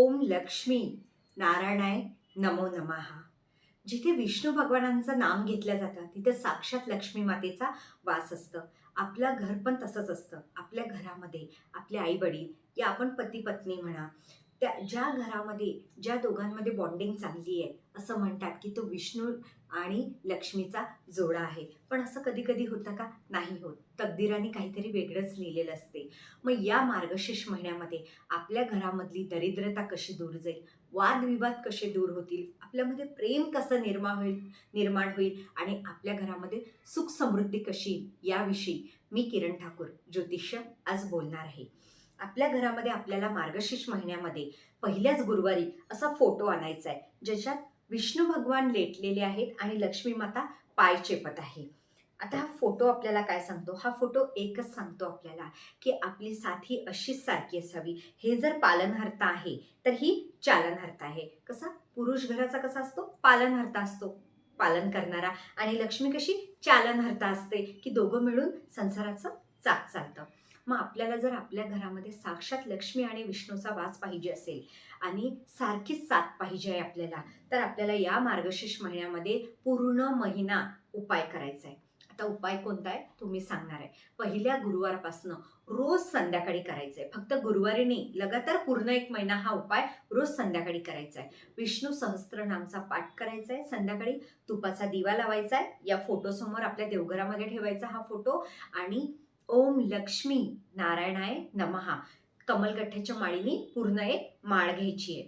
ओम लक्ष्मी नारायणाय नमो नमहा जिथे विष्णू भगवानांचं नाम घेतलं जातं तिथे साक्षात लक्ष्मी मातेचा वास असतं. आपलं घर पण तसंच असतं. आपल्या घरामध्ये आपले आई वडील या आपण पती पत्नी म्हणा त्या ज्या घरामध्ये ज्या दोघांमध्ये बॉन्डिंग चांगली आहे असं म्हणतात की तो विष्णू आणि लक्ष्मीचा जोडा आहे. पण असं कधी कधी होतं का? नाही होत. तकदीराने काहीतरी वेगळंच लिहिलेलं असते. मग या मार्गशीर्ष महिन्यामध्ये आपल्या घरामधली दरिद्रता कशी दूर जाईल? वादविवाद कसे दूर होतील? आपल्यामध्ये प्रेम कसं निर्माण होईल निर्माण होईल? आणि आपल्या घरामध्ये सुख समृद्धी कशी याविषयी मी किरण ठाकूर ज्योतिष आज बोलणार आहे. आपल्या घरामध्ये आपल्याला मार्गशीर्ष महिन्यामध्ये पहिल्याच गुरुवारी असा फोटो आणायचा आहे ज्याच्यात विष्णू भगवान लेटलेले आहेत आणि लक्ष्मी माता पाय चेपत आहे. आता हा फोटो आपल्याला काय सांगतो? हा फोटो एकच सांगतो आपल्याला की आपली साथी अशीच सारखी असावी. हे जर पालनहर्ता आहे तर ही चालनहर्ता आहे. कसा? पुरुष घराचा कसा असतो? पालनहर्ता असतो. पालन करणारा. आणि लक्ष्मी कशी? चालनहर्ता असते की दोघं मिळून संसाराचं चाक चालतं. मग आपल्याला जर आपल्या घरामध्ये साक्षात लक्ष्मी आणि विष्णूचा वास पाहिजे असेल आणि सारखीच साथ पाहिजे आहे आपल्याला तर आपल्याला या मार्गशीर्ष महिन्यामध्ये पूर्ण महिना उपाय करायचा आहे. आता उपाय कोणता आहे? तुम्ही सांगणार आहे. पहिल्या गुरुवारपासनं रोज संध्याकाळी करायचं आहे. फक्त गुरुवारी नाही लगातार पूर्ण एक महिना हा उपाय रोज संध्याकाळी करायचा आहे. विष्णू सहस्त्रनामचा पाठ करायचा आहे संध्याकाळी. तुपाचा दिवा लावायचा आहे. या फोटोसमोर आपल्या देवघरामध्ये ठेवायचा हा फोटो आणि ओम लक्ष्मी नारायणाय नमहा. कमलगठ्ठ्याच्या माळीने पूर्ण एक माळ घ्यायची आहे.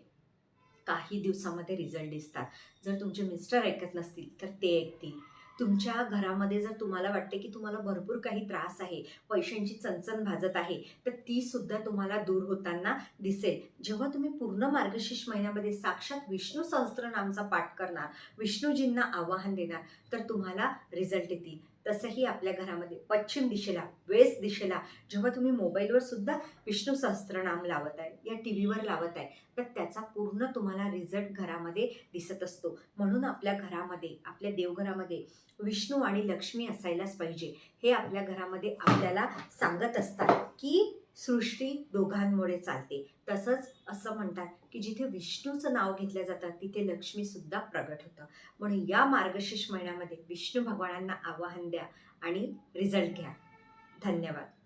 काही दिवसामध्ये रिझल्ट दिसतात. जर तुमचे मिस्टर ऐकत नसतील तर ते ऐकतील. तुमच्या घरामध्ये जर तुम्हाला वाटते की तुम्हाला भरपूर काही त्रास आहे पैशांची चणचण भाजत आहे तर ती सुद्धा तुम्हाला दूर होताना दिसेल. जेव्हा तुम्ही पूर्ण मार्गशीर्ष महिन्यामध्ये साक्षात विष्णू सहस्त्रनामचा पाठ करणार विष्णूजींना आवाहन देणार तर तुम्हाला रिझल्ट येतील. तसंही आपल्या घरामध्ये पश्चिम दिशेला वेस्ट दिशेला जेव्हा तुम्ही मोबाईलवर सुद्धा विष्णू सहस्त्रनाम लावत आहे या टी व्हीवर लावत आहे तर त्याचा पूर्ण तुम्हाला रिझल्ट घरामध्ये दिसत असतो. म्हणून आपल्या घरामध्ये आपल्या देवघरामध्ये विष्णू आणि लक्ष्मी असायलाच पाहिजे. हे आपल्या घरामध्ये आपल्याला सांगत असतात की सृष्टी दोघांमुळे चालते. तसंच असं म्हणतात की जिथे विष्णूचं नाव घेतलं जातं तिथे लक्ष्मीसुद्धा प्रगट होतं. म्हणून या मार्गशीर्ष महिन्यामध्ये विष्णू भगवानांना आवाहन द्या आणि रिझल्ट घ्या. धन्यवाद.